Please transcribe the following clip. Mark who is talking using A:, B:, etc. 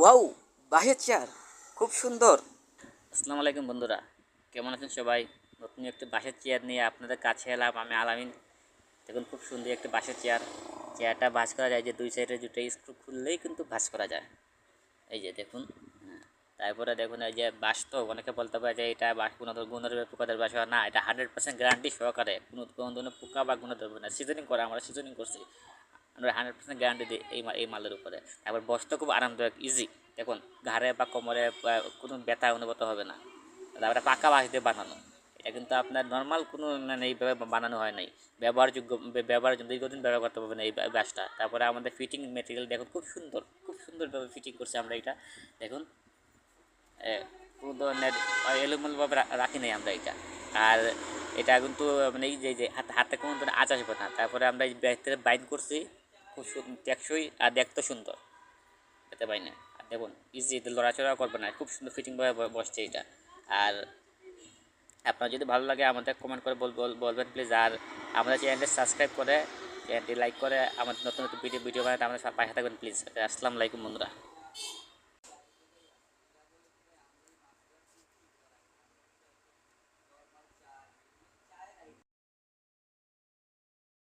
A: Wow বাহের chair খুব সুন্দর।
B: আসসালামু আলাইকুম বন্ধুরা, কেমন আছেন সবাই? নতুন একটি বাঁশের চেয়ার নিয়ে আপনাদের কাছে এলাম, আমি আলামিন। দেখুন, খুব সুন্দর একটি বাঁশের চেয়ার চেয়ারটা ভাঁজ করা যায় যে দুই সাইডে দুটো স্ক্রু খুললেই কিন্তু ভাঁজ করা যায়। এই যে দেখুন হ্যাঁ। তারপরে দেখুন, এই যে বাঁশ তো অনেকে বলতে পারে যে এটা বাঁশ কোনো ধর গুণের পোকাদের হয় না, এটা হান্ড্রেড পার্সেন্ট গ্যারান্টি সহকারে কোনো ধরনের পোকা বা গুণে ধরবে না সিজনিং করা, আমরা সিজনিং করছি। আমরা হান্ড্রেড পার্সেন্ট গ্যারান্টি দিই এই এই মালের উপরে। তারপর বসতে খুব আরামদায়ক ইজি দেখুন, ঘাড়ে বা কোমরে কোনো ব্যথা অনুভূত হবে না। তারপরে পাকা বাঁশ দিয়ে বানানো। এটা কিন্তু আপনার নর্মাল কোনো মানে এইভাবে বানানো হয় নাই। ব্যবহারযোগ্য ব্য- ব্যবহার দীর্ঘদিন ব্যবহার করতে পারবেন এই বা- বাঁশটা। তারপরে আমাদের ফিটিং মেটেরিয়াল দেখুন, খুব সুন্দর, খুব সুন্দরভাবে ফিটিং করছি আমরা এটা। দেখুন কোনো ধরনের এলোমেলোভাবে রাখি নাই আমরা এটা। আর এটা কিন্তু মানে এই যে হাতে হাতে কোনো ধরনের আঁচ আসবে না। তারপরে আমরা এই বাইন করছি। খুব টেকসই আর দেখতে সুন্দর। পেতে পাই না। আর দেখুন ইজি লড়াচড়া করবে না। খুব সুন্দর ফিটিংভাবে বসছে এটা। আর আপনার যদি ভালো লাগে আমাদের কমেন্ট করে বল, বল- বলবেন প্লিজ আর আমাদের চ্যানেলটি সাবস্ক্রাইব করে চ্যানেলটি লাইক করে, আমাদের নতুন নতুন ভিডিও ভিডিও বানাতে আমাদের পাশে থাকবেন প্লিজ আসসালামু আলাইকুম বন্ধুরা।